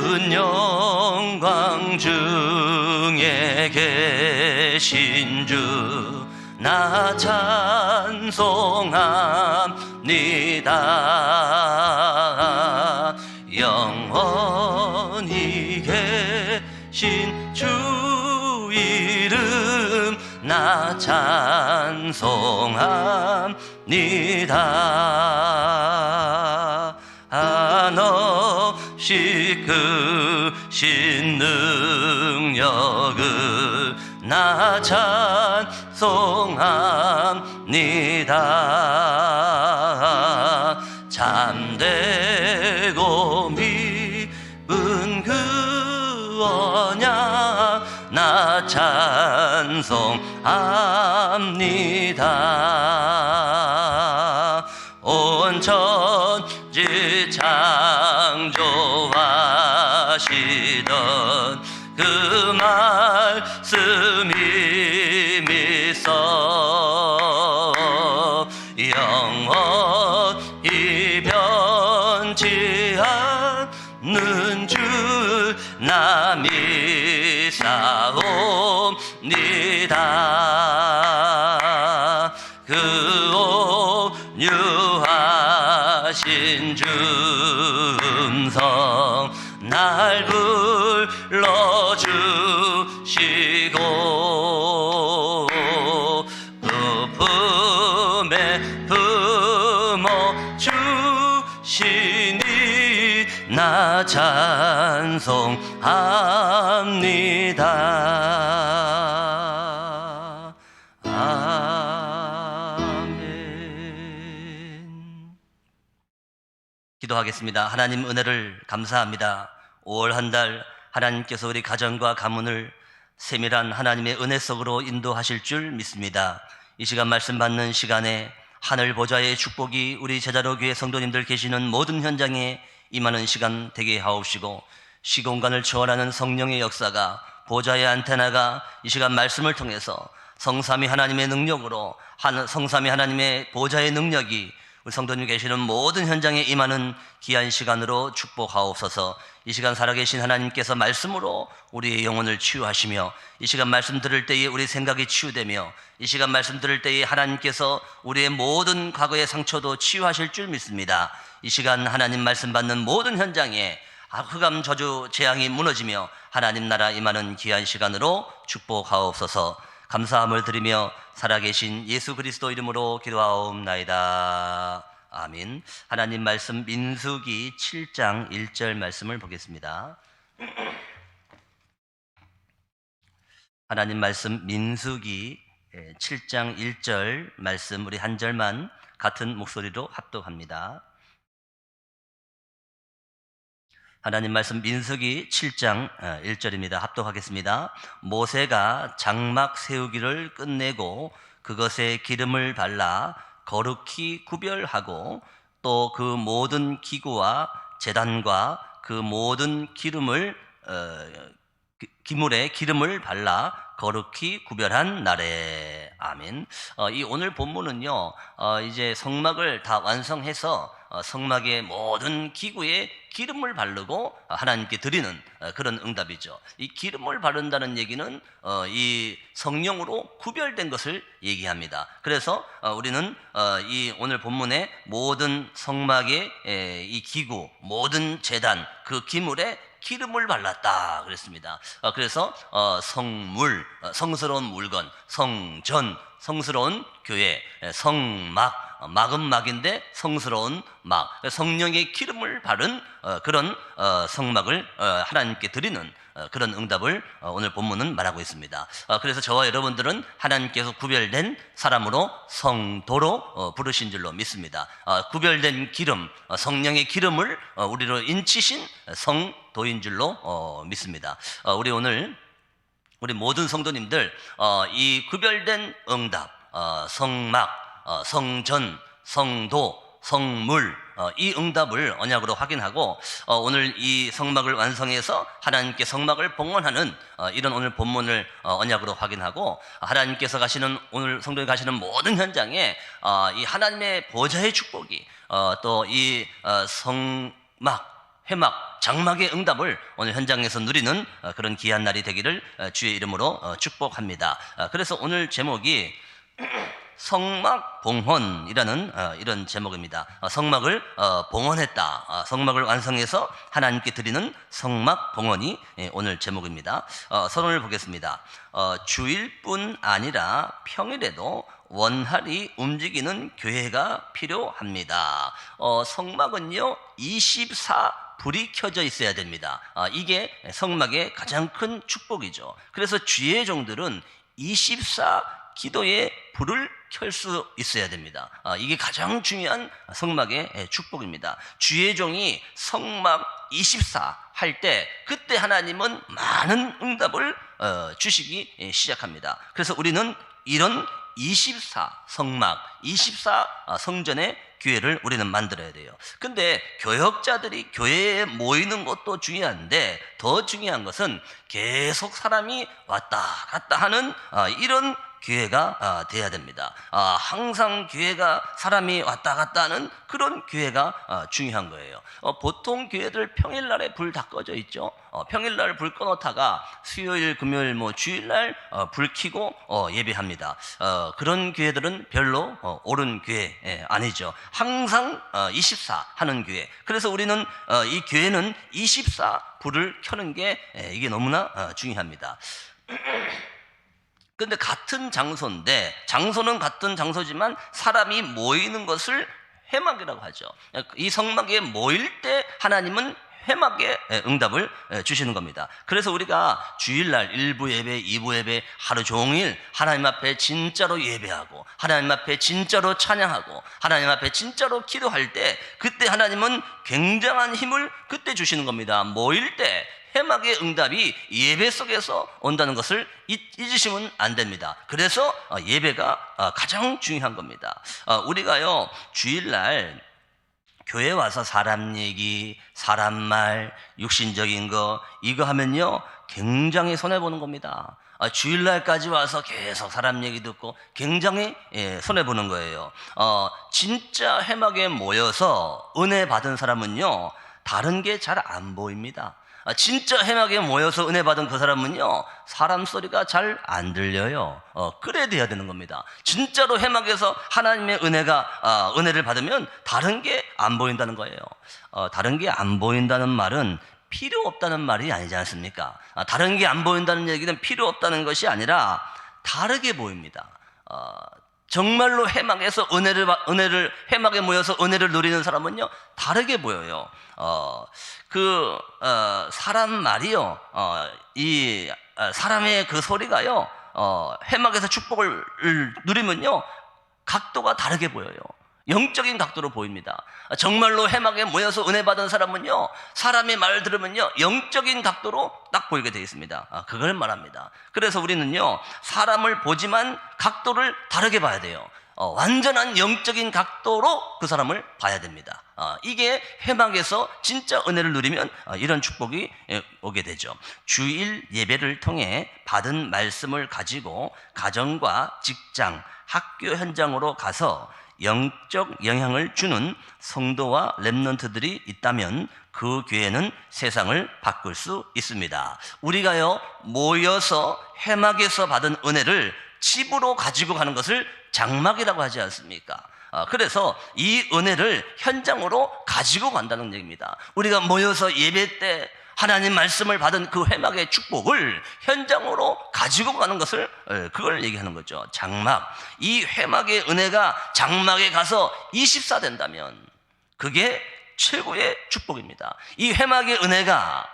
큰 영광 중에 계신 주 나 찬송합니다. 영원히 계신 주 이름 나 찬송합니다 한없이 크신 능력을 나 찬송합니다. 잠되고 미은 그 언약 나 찬송합니다 날 불러주시고 그 품에 품어 주시니 나 찬송합니다 아멘 기도하겠습니다. 하나님 은혜를 감사합니다. 5월 한 달 하나님께서 우리 가정과 가문을 세밀한 하나님의 은혜 속으로 인도하실 줄 믿습니다. 이 시간 말씀 받는 시간에 하늘 보좌의 축복이 우리 제자로 교회 성도님들 계시는 모든 현장에 임하는 시간 되게 하옵시고 시공간을 초월하는 성령의 역사가 보좌의 안테나가 이 시간 말씀을 통해서 성삼위 하나님의 능력으로 한- 성삼위 하나님의 보좌의 능력이 우리 성도님 계시는 모든 현장에 임하는 귀한 시간으로 축복하옵소서. 이 시간 살아계신 하나님께서 말씀으로 우리의 영혼을 치유하시며 이 시간 말씀 들을 때에 우리 생각이 치유되며 이 시간 말씀 들을 때에 하나님께서 우리의 모든 과거의 상처도 치유하실 줄 믿습니다. 이 시간 하나님 말씀 받는 모든 현장에 흑암 저주 재앙이 무너지며 하나님 나라 임하는 귀한 시간으로 축복하옵소서. 감사함을 드리며 살아계신 예수 그리스도 이름으로 기도하옵나이다. 아멘. 하나님 말씀 민수기 7장 1절 말씀을 보겠습니다. 하나님 말씀 민수기 7장 1절 말씀 우리 한 절만 같은 목소리로 합독합니다. 하나님 말씀 민수기 7장 1절입니다. 합독하겠습니다. 모세가 장막 세우기를 끝내고 그것에 기름을 발라 거룩히 구별하고 또 그 모든 기구와 재단과 그 모든 기름을 어, 기- 기물에 기름을 발라 거룩히 구별한 날에 아멘. 어, 이 오늘 본문은요, 어, 이제 성막을 다 완성해서 어, 성막의 모든 기구에 기름을 바르고 어, 하나님께 드리는 어, 그런 응답이죠. 이 기름을 바른다는 얘기는 어, 이 성령으로 구별된 것을 얘기합니다. 그래서 어, 우리는 어, 이 오늘 본문의 모든 성막의 에, 이 기구, 모든 재단, 그 기물에 기름을 발랐다 그랬습니다. 어, 그래서 어, 성물, 어, 성스러운 물건, 성전, 성스러운 교회, 에, 성막, 어, 막은 막인데 성스러운 막, 성령의 기름을 바른 어, 그런 어, 성막을 어, 하나님께 드리는 어, 그런 응답을 어, 오늘 본문은 말하고 있습니다. 어, 그래서 저와 여러분들은 하나님께서 구별된 사람으로 성도로 어, 부르신 줄로 믿습니다. 어, 구별된 기름, 어, 성령의 기름을 어, 우리로 인치신 성도인 줄로 어, 믿습니다. 어, 우리 오늘 우리 모든 성도님들 어, 이 구별된 응답, 어, 성막, 어, 성전, 성도, 성물 어, 이 응답을 언약으로 확인하고 어, 오늘 이 성막을 완성해서 하나님께 성막을 봉헌하는 어, 이런 오늘 본문을 어, 언약으로 확인하고 하나님께서 가시는 오늘 성도에 가시는 모든 현장에 어, 이 하나님의 보좌의 축복이 어, 또이 성막 회막, 장막의 응답을 오늘 현장에서 누리는 어, 그런 귀한 날이 되기를 어, 주의 이름으로 어, 축복합니다. 어, 그래서 오늘 제목이 성막 봉헌이라는 어, 이런 제목입니다. 어, 성막을 어, 봉헌했다. 어, 성막을 완성해서 하나님께 드리는 성막 봉헌이 예, 오늘 제목입니다. 어, 서론을 보겠습니다. 어, 주일뿐 아니라 평일에도 원활히 움직이는 교회가 필요합니다. 어, 성막은요 24 불이 켜져 있어야 됩니다. 아, 이게 성막의 가장 큰 축복이죠. 그래서 주의 종들은 24 기도의 불을 켤 수 있어야 됩니다. 아, 이게 가장 중요한 성막의 예, 축복입니다. 주의 종이 성막 24 할 때 그때 하나님은 많은 응답을 어, 주시기 예, 시작합니다. 그래서 우리는 이런 24 성막, 24 성전의 교회를 우리는 만들어야 돼요. 근데 교역자들이 교회에 모이는 것도 중요한데 더 중요한 것은 계속 사람이 왔다 갔다 하는 아, 이런 교회가 아, 돼야 됩니다. 아, 항상 교회가 사람이 왔다 갔다 하는 그런 교회가 아, 중요한 거예요. 어, 보통 교회들 평일날에 불 다 꺼져 있죠. 어, 평일날 불 꺼놓다가 수요일, 금요일, 뭐 주일날 어, 불 켜고 어, 예배합니다. 어, 그런 교회들은 별로 어, 옳은 교회 예, 아니죠. 항상 어, 24 하는 교회. 그래서 우리는 어, 이 교회는 24 불을 켜는 게 예, 이게 너무나 어, 중요합니다. 근데 같은 장소인데 장소는 같은 장소지만 사람이 모이는 것을 회막이라고 하죠. 이 성막에 모일 때 하나님은 회막의 응답을 주시는 겁니다. 그래서 우리가 주일날 1부 예배, 2부 예배 하루 종일 하나님 앞에 진짜로 예배하고 하나님 앞에 진짜로 찬양하고 하나님 앞에 진짜로 기도할 때 그때 하나님은 굉장한 힘을 그때 주시는 겁니다. 모일 때 해막의 응답이 예배 속에서 온다는 것을 잊- 잊으시면 안 됩니다. 그래서 어, 예배가 어, 가장 중요한 겁니다. 어, 우리가요, 주일날 교회 와서 사람 얘기, 사람 말, 육신적인 거, 이거 하면요, 굉장히 손해보는 겁니다. 아, 주일날까지 와서 계속 사람 얘기 듣고 굉장히 예, 손해보는 거예요. 어, 진짜 해막에 모여서 은혜 받은 사람은요, 다른 게 잘 안 보입니다. 아, 진짜 해막에 모여서 은혜 받은 그 사람은요, 사람 소리가 잘 안 들려요. 어, 돼야 되는 겁니다. 진짜로 해막에서 하나님의 은혜가, 아, 은혜를 받으면 다른 게 안 보인다는 거예요. 어, 다른 게 안 보인다는 말은 필요 없다는 말이 아니지 않습니까? 아, 다른 게 안 보인다는 얘기는 필요 없다는 것이 아니라 다르게 보입니다. 어, 정말로 해막에서 은혜를 받- 은혜를 해막에 모여서 은혜를 누리는 사람은요 다르게 보여요. 어, 그 어, 사람 말이요, 어, 이 어, 사람의 그 소리가요, 어, 해막에서 축복을 누리면요 각도가 다르게 보여요. 영적인 각도로 보입니다. 정말로 해막에 모여서 은혜 받은 사람은요, 사람의 말을 들으면요, 영적인 각도로 딱 보이게 되어 있습니다. 아, 그걸 말합니다. 그래서 우리는요, 사람을 보지만 각도를 다르게 봐야 돼요. 어, 완전한 영적인 각도로 그 사람을 봐야 됩니다. 어, 이게 회막에서 진짜 은혜를 누리면 어, 이런 축복이 예, 오게 되죠. 주일 예배를 통해 받은 말씀을 가지고 가정과 직장, 학교 현장으로 가서 영적 영향을 주는 성도와 렘넌트들이 있다면 그 교회는 세상을 바꿀 수 있습니다. 우리가요 모여서 해막에서 받은 은혜를 집으로 가지고 가는 것을 장막이라고 하지 않습니까? 아, 그래서 이 은혜를 현장으로 가지고 간다는 얘기입니다. 우리가 모여서 예배 때 하나님 말씀을 받은 그 회막의 축복을 현장으로 가지고 가는 것을 에, 그걸 얘기하는 거죠. 장막. 이 회막의 은혜가 장막에 가서 24 된다면 그게 최고의 축복입니다. 이 회막의 은혜가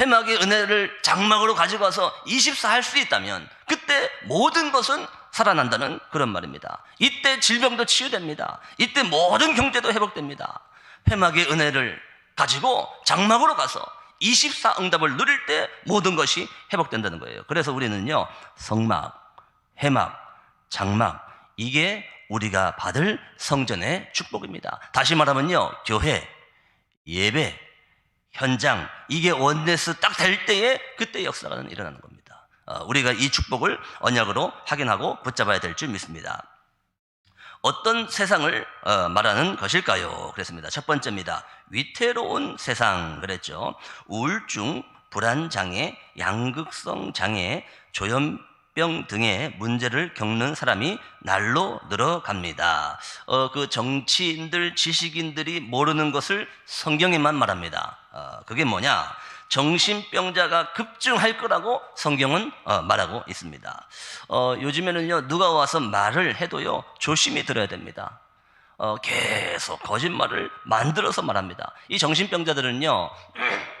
회막의 은혜를 장막으로 가지고 와서 24할 수 있다면 그때 모든 것은 살아난다는 그런 말입니다. 이때 질병도 치유됩니다. 이때 모든 경제도 회복됩니다. 회막의 은혜를 가지고 장막으로 가서 24 응답을 누릴 때 모든 것이 회복된다는 거예요. 그래서 우리는요, 성막, 해막, 장막, 이게 우리가 받을 성전의 축복입니다. 다시 말하면요, 교회, 예배, 현장, 이게 원네스 딱 될 때에 그때 역사가 일어나는 겁니다. 어, 우리가 이 축복을 언약으로 확인하고 붙잡아야 될 줄 믿습니다. 어떤 세상을 어, 말하는 것일까요? 그랬습니다. 첫 번째입니다. 위태로운 세상 그랬죠. 우울증, 불안 장애, 양극성 장애, 조현 병 등의 문제를 겪는 사람이 날로 늘어갑니다. 어, 그 정치인들, 지식인들이 모르는 것을 성경에만 말합니다. 어, 그게 뭐냐? 정신병자가 급증할 거라고 성경은 어, 말하고 있습니다. 어, 요즘에는요, 누가 와서 말을 해도요, 조심히 들어야 됩니다. 어, 계속 거짓말을 만들어서 말합니다. 이 정신병자들은요,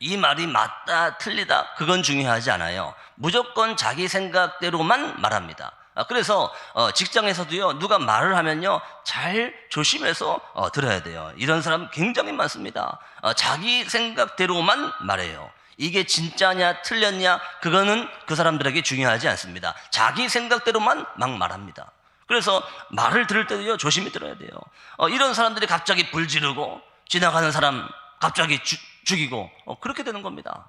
이 말이 맞다, 틀리다, 그건 중요하지 않아요. 무조건 자기 생각대로만 말합니다. 아, 그래서 어, 직장에서도요, 누가 말을 하면요, 잘 조심해서 어, 들어야 돼요. 이런 사람 굉장히 많습니다. 어, 자기 생각대로만 말해요. 이게 진짜냐, 틀렸냐, 그거는 그 사람들에게 중요하지 않습니다. 자기 생각대로만 막 말합니다. 그래서 말을 들을 때도요, 조심히 들어야 돼요. 어, 이런 사람들이 갑자기 불 지르고, 지나가는 사람 갑자기 죽- 죽이고, 어, 그렇게 되는 겁니다.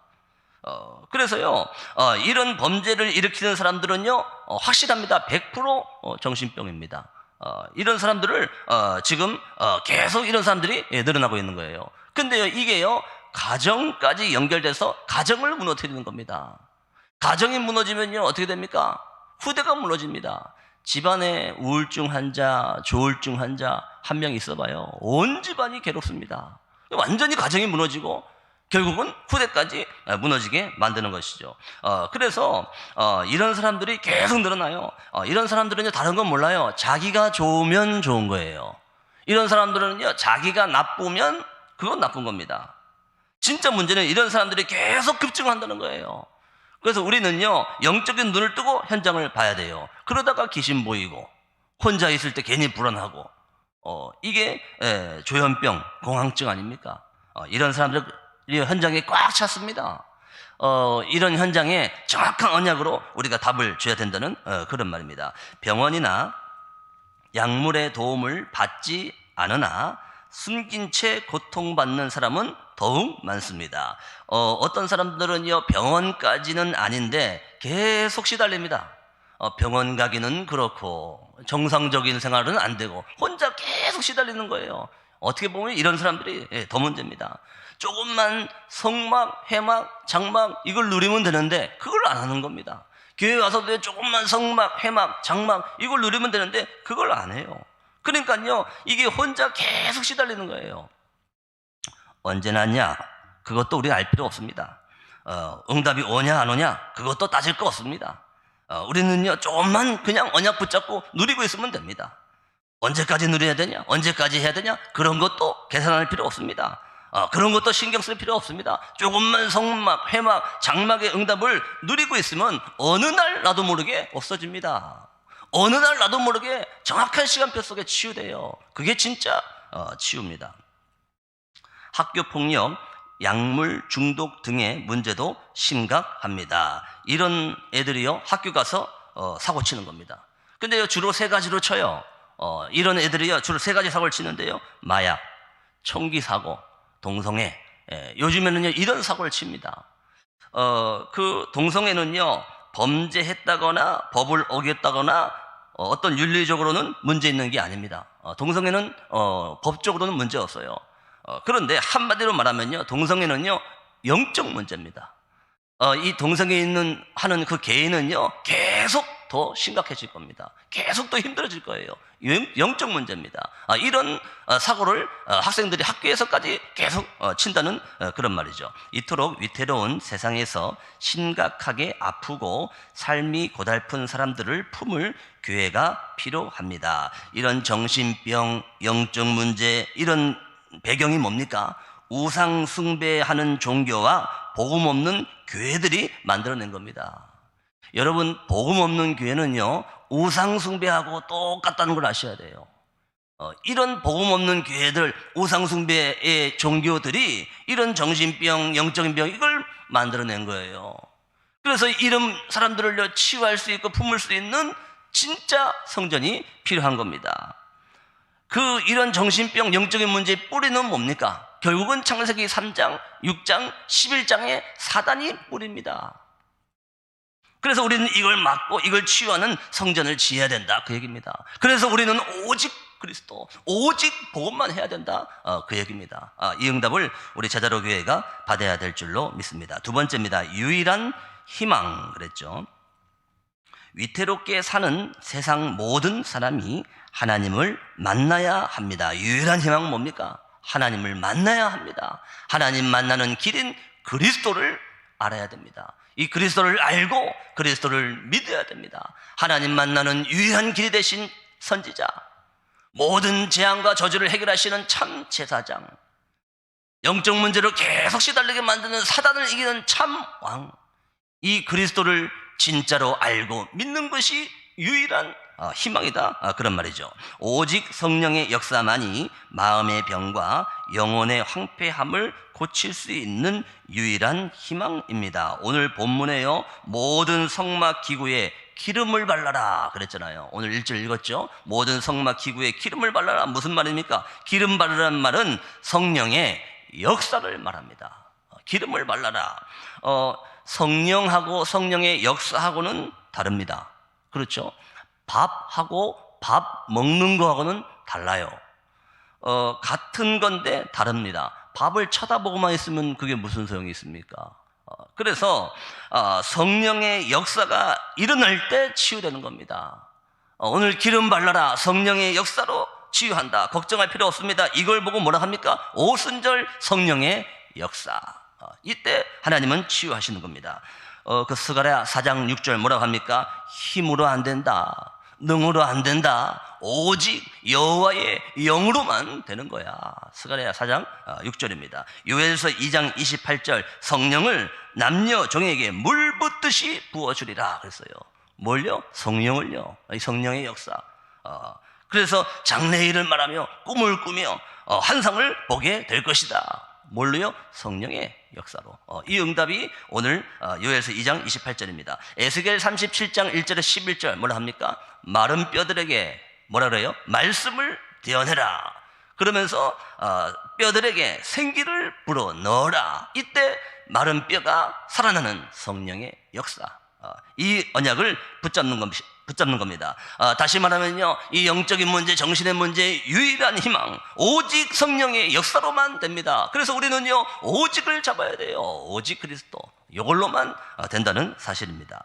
어, 그래서요, 어, 이런 범죄를 일으키는 사람들은요, 어, 확실합니다. 100% 어, 정신병입니다. 어, 이런 사람들을 어, 지금 어, 계속 이런 사람들이 예, 늘어나고 있는 거예요. 근데요, 이게요, 가정까지 연결돼서 가정을 무너뜨리는 겁니다. 가정이 무너지면요, 어떻게 됩니까? 후대가 무너집니다. 집안에 우울증 환자, 조울증 환자 한 명 있어봐요. 온 집안이 괴롭습니다. 완전히 가정이 무너지고 결국은 후대까지 무너지게 만드는 것이죠. 어, 그래서 어, 이런 사람들이 계속 늘어나요. 어, 이런 사람들은요 다른 건 몰라요. 자기가 좋으면 좋은 거예요. 이런 사람들은요 자기가 나쁘면 그건 나쁜 겁니다. 진짜 문제는 이런 사람들이 계속 급증한다는 거예요. 그래서 우리는요 영적인 눈을 뜨고 현장을 봐야 돼요. 그러다가 귀신 보이고 혼자 있을 때 괜히 불안하고 어, 이게 에, 조현병, 공황증 아닙니까? 어, 이런 사람들이 현장에 꽉 찼습니다. 어, 이런 현장에 정확한 언약으로 우리가 답을 줘야 된다는 어, 그런 말입니다. 병원이나 약물의 도움을 받지 않으나 숨긴 채 고통받는 사람은 더욱 많습니다. 어, 어떤 사람들은요, 병원까지는 아닌데 계속 시달립니다. 어, 병원 가기는 그렇고 정상적인 생활은 안 되고 혼자 계속 시달리는 거예요. 어떻게 보면 이런 사람들이 예, 더 문제입니다. 조금만 성막, 해막, 장막 이걸 누리면 되는데 그걸 안 하는 겁니다. 교회 와서도 조금만 성막, 해막, 장막 이걸 누리면 되는데 그걸 안 해요. 그러니까요 이게 혼자 계속 시달리는 거예요. 언제 났냐? 그것도 우리가 알 필요 없습니다. 어, 응답이 오냐 안 오냐? 그것도 따질 거 없습니다. 어, 우리는요 조금만 그냥 언약 붙잡고 누리고 있으면 됩니다. 언제까지 누려야 되냐? 언제까지 해야 되냐? 그런 것도 계산할 필요 없습니다. 어, 그런 것도 신경 쓸 필요 없습니다. 조금만 성막, 회막, 장막의 응답을 누리고 있으면 어느 날 나도 모르게 없어집니다. 어느 날 나도 모르게 정확한 시간표 속에 치유돼요. 그게 진짜 어, 치유입니다. 학교 폭력, 약물 중독 등의 문제도 심각합니다. 이런 애들이요 학교 가서 어, 사고 치는 겁니다. 근데요 주로 세 가지로 쳐요. 어, 이런 애들이요 주로 세 가지 사고를 치는데요 마약, 총기 사고, 동성애. 예, 요즘에는요 이런 사고를 칩니다. 어, 그 동성애는요 범죄했다거나 법을 어겼다거나 어, 어떤 윤리적으로는 문제 있는 게 아닙니다. 어, 동성애는 어, 법적으로는 문제 없어요. 어, 그런데 한마디로 말하면요, 동성애는요 영적 문제입니다. 어, 이 동성애 있는 하는 그 개인은요 계속 더 심각해질 겁니다. 계속 더 힘들어질 거예요. 영, 영적 문제입니다. 아, 이런 어, 사고를 어, 학생들이 학교에서까지 계속 어, 친다는 어, 그런 말이죠. 이토록 위태로운 세상에서 심각하게 아프고 삶이 고달픈 사람들을 품을 교회가 필요합니다. 이런 정신병, 영적 문제 이런 배경이 뭡니까? 우상 숭배하는 종교와 복음 없는 교회들이 만들어낸 겁니다. 여러분, 복음 없는 교회는요, 우상 숭배하고 똑같다는 걸 아셔야 돼요. 어, 이런 복음 없는 교회들, 우상 숭배의 종교들이 이런 정신병, 영적인 병, 이걸 만들어낸 거예요. 그래서 이런 사람들을 치유할 수 있고 품을 수 있는 진짜 성전이 필요한 겁니다. 그 이런 정신병 영적인 문제의 뿌리는 뭡니까? 결국은 창세기 3장, 6장, 11장의 사단이 뿌립니다. 그래서 우리는 이걸 막고 이걸 치유하는 성전을 지어야 된다. 그 얘기입니다. 그래서 우리는 오직 그리스도, 오직 복음만 해야 된다. 어, 그 얘기입니다. 아, 이 응답을 우리 제자로 교회가 받아야 될 줄로 믿습니다. 두 번째입니다. 유일한 희망 그랬죠. 위태롭게 사는 세상 모든 사람이 하나님을 만나야 합니다. 유일한 희망은 뭡니까? 하나님을 만나야 합니다. 하나님 만나는 길인 그리스도를 알아야 됩니다. 이 그리스도를 알고 그리스도를 믿어야 됩니다. 하나님 만나는 유일한 길이 되신 선지자, 모든 재앙과 저주를 해결하시는 참 제사장, 영적 문제로 계속 시달리게 만드는 사단을 이기는 참 왕, 이 그리스도를 진짜로 알고 믿는 것이 유일한 어, 희망이다. 아, 그런 말이죠. 오직 성령의 역사만이 마음의 병과 영혼의 황폐함을 고칠 수 있는 유일한 희망입니다. 오늘 본문에요. 모든 성막 기구에 기름을 발라라 그랬잖아요. 오늘 1절 읽었죠? 모든 성막 기구에 기름을 발라라. 무슨 말입니까? 기름 바르라는 말은 성령의 역사를 말합니다. 어, 기름을 발라라. 어, 성령하고 성령의 역사하고는 다릅니다. 그렇죠? 밥하고 밥 먹는 거하고는 달라요. 어, 같은 건데 다릅니다. 밥을 쳐다보고만 있으면 그게 무슨 소용이 있습니까? 어, 그래서 어, 성령의 역사가 일어날 때 치유되는 겁니다. 어, 오늘 기름 발라라 성령의 역사로 치유한다. 걱정할 필요 없습니다. 이걸 보고 뭐라 합니까? 오순절 성령의 역사. 어, 이때 하나님은 치유하시는 겁니다. 어, 그 스가랴 4장 6절 뭐라고 합니까? 힘으로 안 된다. 능으로 안 된다. 오직 여호와의 영으로만 되는 거야. 스가랴 4장 6절입니다. 요엘서 2장 28절 성령을 남녀 종에게 물 붓듯이 부어 주리라 그랬어요. 뭘요? 성령을요. 이 성령의 역사. 어, 그래서 장래일을 말하며 꿈을 꾸며 어, 환상을 보게 될 것이다. 뭘로요? 성령의 역사로. 어, 이 응답이 오늘 어, 요엘서 2장 28절입니다. 에스겔 37장 1절에 11절 뭐라 합니까? 마른 뼈들에게 뭐라 그래요? 말씀을 대언해라. 그러면서 어, 뼈들에게 생기를 불어 넣어라. 이때 마른 뼈가 살아나는 성령의 역사. 어, 이 언약을 붙잡는. 붙잡는 겁니다. 아, 다시 말하면요, 이 영적인 문제, 정신의 문제, 유일한 희망, 오직 성령의 역사로만 됩니다. 그래서 우리는요, 오직을 잡아야 돼요. 오직 그리스도. 이걸로만 어, 된다는 사실입니다.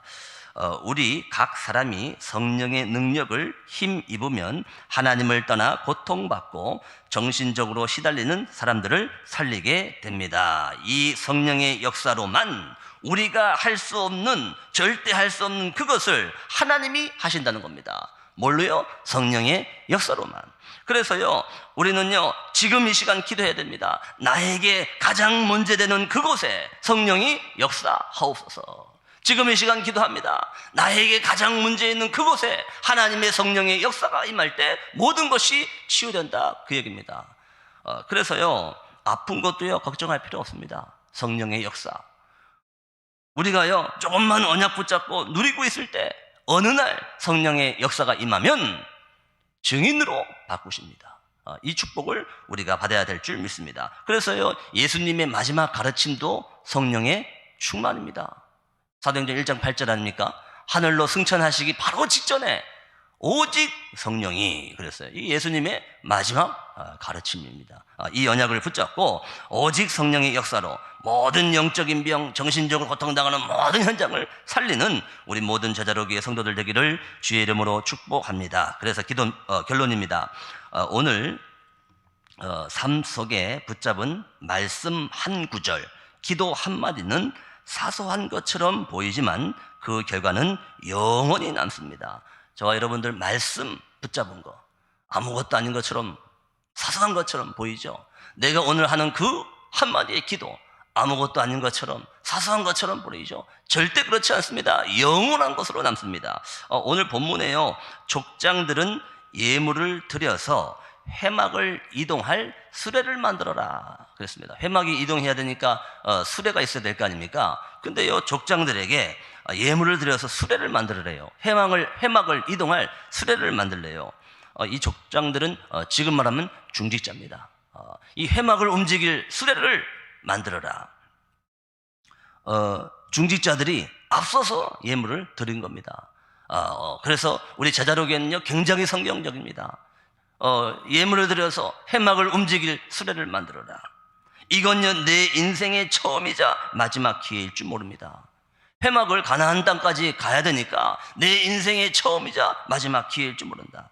어, 우리 각 사람이 성령의 능력을 힘 입으면 하나님을 떠나 고통받고 정신적으로 시달리는 사람들을 살리게 됩니다. 이 성령의 역사로만 우리가 할 수 없는 절대 할 수 없는 그것을 하나님이 하신다는 겁니다. 뭘로요? 성령의 역사로만. 그래서요, 우리는요, 지금 이 시간 기도해야 됩니다. 나에게 가장 문제되는 그곳에 성령이 역사하옵소서. 지금 이 시간 기도합니다. 나에게 가장 문제 있는 그곳에 하나님의 성령의 역사가 임할 때 모든 것이 치유된다. 그 얘기입니다. 어, 그래서요, 아픈 것도요, 걱정할 필요 없습니다. 성령의 역사. 우리가요, 조금만 언약 붙잡고 누리고 있을 때, 어느 날 성령의 역사가 임하면 증인으로 바꾸십니다. 어, 이 축복을 우리가 받아야 될 줄 믿습니다. 그래서요, 예수님의 마지막 가르침도 성령의 충만입니다. 사도행전 1장 8절 아닙니까? 하늘로 승천하시기 바로 직전에 오직 성령이 그랬어요. 이 예수님의 마지막 어, 가르침입니다. 어, 이 언약을 붙잡고 오직 성령의 역사로 모든 영적인 병, 정신적으로 고통당하는 모든 현장을 살리는 우리 모든 제자로기의 성도들 되기를 주의 이름으로 축복합니다. 그래서 기도 어, 결론입니다. 어, 오늘 어, 삶 속에 붙잡은 말씀 한 구절, 기도 한 마디는 사소한 것처럼 보이지만 그 결과는 영원히 남습니다. 저와 여러분들 말씀 붙잡은 거 아무것도 아닌 것처럼 사소한 것처럼 보이죠. 내가 오늘 하는 그 한마디의 기도 아무것도 아닌 것처럼 사소한 것처럼 보이죠. 절대 그렇지 않습니다. 영원한 것으로 남습니다. 어, 오늘 본문에요. 족장들은 예물을 드려서 회막을 이동할 수레를 만들어라 그랬습니다. 회막이 이동해야 되니까 어, 수레가 있어야 될 거 아닙니까? 근데 요 족장들에게 예물을 드려서 수레를 만들으래요. 회막을 회막을 이동할 수레를 만들래요. 어, 이 족장들은 어, 지금 말하면 중직자입니다. 어, 이 회막을 움직일 수레를 만들어라. 어, 중직자들이 앞서서 예물을 드린 겁니다. 어, 어, 그래서 우리 제자로기에는요 굉장히 성경적입니다. 어, 예물을 드려서 해막을 움직일 수레를 만들어라. 이건요 내 인생의 처음이자 마지막 기회일 줄 모릅니다. 해막을 가나안 땅까지 가야 되니까 내 인생의 처음이자 마지막 기회일 줄 모른다.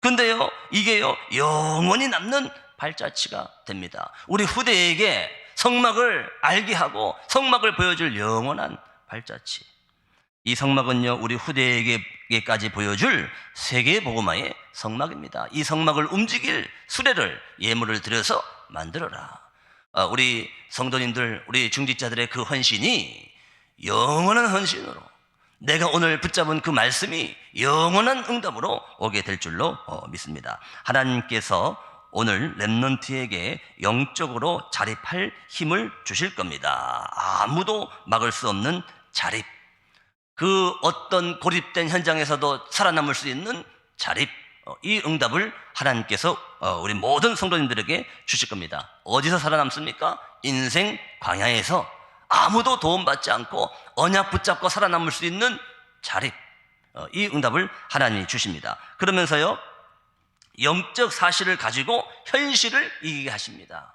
근데요 이게요 영원히 남는 발자취가 됩니다. 우리 후대에게 성막을 알게 하고 성막을 보여줄 영원한 발자취. 이 성막은요 우리 후대에게까지 보여줄 세계 보고마의 성막입니다. 이 성막을 움직일 수레를 예물을 들여서 만들어라. 어, 우리 성도님들, 우리 중직자들의 그 헌신이 영원한 헌신으로 내가 오늘 붙잡은 그 말씀이 영원한 응답으로 오게 될 줄로 어, 믿습니다. 하나님께서 오늘 렘넌트에게 영적으로 자립할 힘을 주실 겁니다. 아무도 막을 수 없는 자립. 그 어떤 고립된 현장에서도 살아남을 수 있는 자립. 어, 이 응답을 하나님께서 어, 우리 모든 성도님들에게 주실 겁니다. 어디서 살아남습니까? 인생 광야에서 아무도 도움받지 않고 언약 붙잡고 살아남을 수 있는 자립. 어, 이 응답을 하나님이 주십니다. 그러면서요, 영적 사실을 가지고 현실을 이기게 하십니다.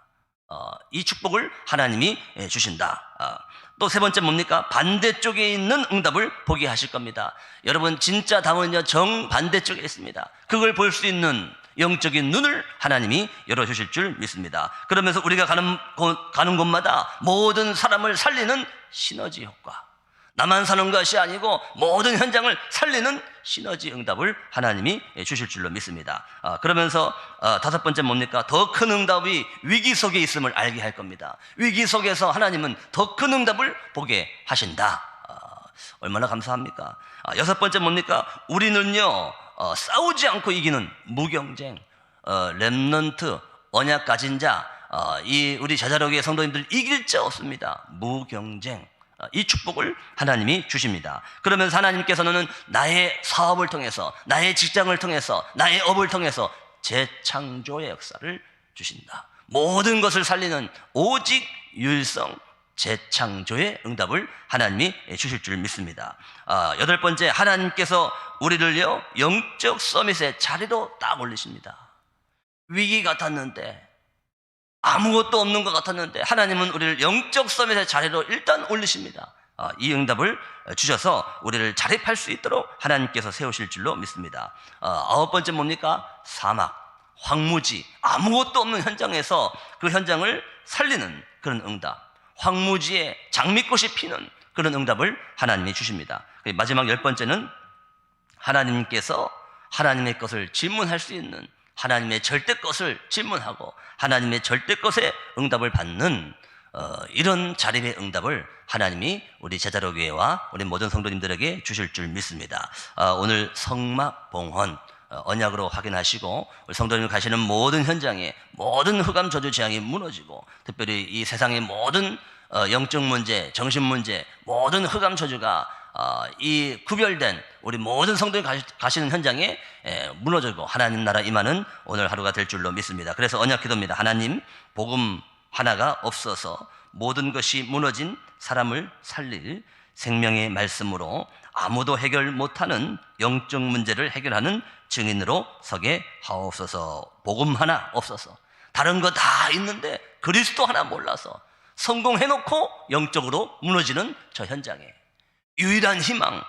어, 이 축복을 하나님이 예, 주신다. 어, 또세 번째 뭡니까? 반대쪽에 있는 응답을 보게 하실 겁니다. 여러분 진짜 답은요 정 반대쪽에 있습니다. 그걸 볼 수 있는 영적인 눈을 하나님이 열어주실 줄 믿습니다. 그러면서 우리가 가는 곳, 가는 곳마다 모든 사람을 살리는 시너지 효과. 나만 사는 것이 아니고 모든 현장을 살리는 시너지 응답을 하나님이 주실 줄로 믿습니다. 아, 그러면서 아, 다섯 번째 뭡니까? 더 큰 응답이 위기 속에 있음을 알게 할 겁니다. 위기 속에서 하나님은 더 큰 응답을 보게 하신다. 아, 얼마나 감사합니까? 아, 여섯 번째 뭡니까? 우리는요 어, 싸우지 않고 이기는 무경쟁, 어, 렘넌트, 언약 가진 자, 어, 이 우리 제자력의 성도님들 이길 자 없습니다. 무경쟁. 어, 이 축복을 하나님이 주십니다. 그러면서 하나님께서는 나의 사업을 통해서, 나의 직장을 통해서, 나의 업을 통해서 재창조의 역사를 주신다. 모든 것을 살리는 오직 유일성 재창조의 응답을 하나님이 주실 줄 믿습니다. 아, 여덟 번째, 하나님께서 우리를요, 영적 서밋의 자리로 딱 올리십니다. 위기 같았는데, 아무것도 없는 것 같았는데 하나님은 우리를 영적 서밋의 자리로 일단 올리십니다. 아, 이 응답을 주셔서 우리를 자립할 수 있도록 하나님께서 세우실 줄로 믿습니다. 아, 아홉 번째 뭡니까? 사막, 황무지, 아무것도 없는 현장에서 그 현장을 살리는 그런 응답. 황무지에 장미꽃이 피는 그런 응답을 하나님이 주십니다. 마지막 열 번째는 하나님께서 하나님의 것을 질문할 수 있는 하나님의 절대 것을 질문하고 하나님의 절대 것에 응답을 받는 어, 이런 자립의 응답을 하나님이 우리 제자로 교회와 우리 모든 성도님들에게 주실 줄 믿습니다. 어, 오늘 성막 봉헌 어, 언약으로 확인하시고 우리 성도님 가시는 모든 현장에 모든 흑암 저주 재앙이 무너지고 특별히 이 세상의 모든 어, 영적 문제, 정신 문제, 모든 흑암 저주가 어, 이 구별된 우리 모든 성도님 가시는 현장에 무너지고 하나님 나라 임하는 오늘 하루가 될 줄로 믿습니다. 그래서 언약 기도입니다. 하나님 복음 하나가 없어서 모든 것이 무너진 사람을 살릴 생명의 말씀으로 아무도 해결 못하는 영적 문제를 해결하는 증인으로 서게 하옵소서. 복음 하나 없어서 다른 거 다 있는데 그리스도 하나 몰라서 성공해놓고 영적으로 무너지는 저 현장에 유일한 희망,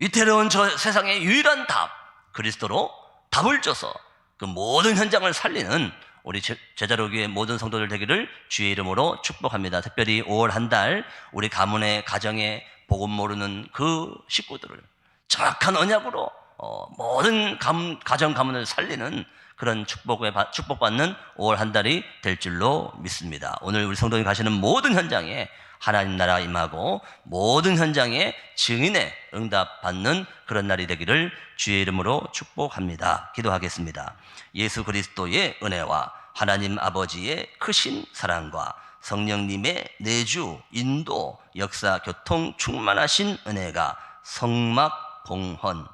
위태로운 저 세상의 유일한 답, 그리스도로 답을 줘서 그 모든 현장을 살리는 우리 제자로교의 모든 성도들 되기를 주의 이름으로 축복합니다. 특별히 5월 한 달 우리 가문의 가정에 복음 모르는 그 식구들을 정확한 언약으로 어, 모든 감, 가정 가문을 살리는 그런 축복에 축복받는 5월 한 달이 될 줄로 믿습니다. 오늘 우리 성도님 가시는 모든 현장에 하나님 나라 임하고 모든 현장에 증인의 응답 받는 그런 날이 되기를 주의 이름으로 축복합니다. 기도하겠습니다. 예수 그리스도의 은혜와 하나님 아버지의 크신 사랑과 성령님의 내주, 인도, 역사, 교통 충만하신 은혜가 성막 봉헌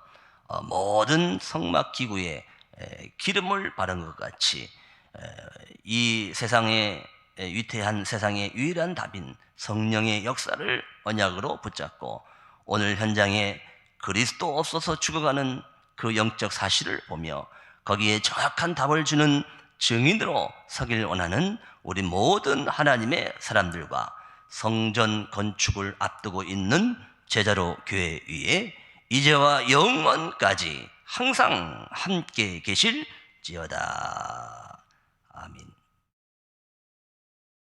어, 모든 성막 기구에 기름을 바른 것 같이 이 세상에 위태한 세상의 유일한 답인 성령의 역사를 언약으로 붙잡고 오늘 현장에 그리스도 없어서 죽어가는 그 영적 사실을 보며 거기에 정확한 답을 주는 증인으로 서길 원하는 우리 모든 하나님의 사람들과 성전 건축을 앞두고 있는 제자로 교회 위에 이제와 영원까지 항상 함께 계실 지어다. 아멘.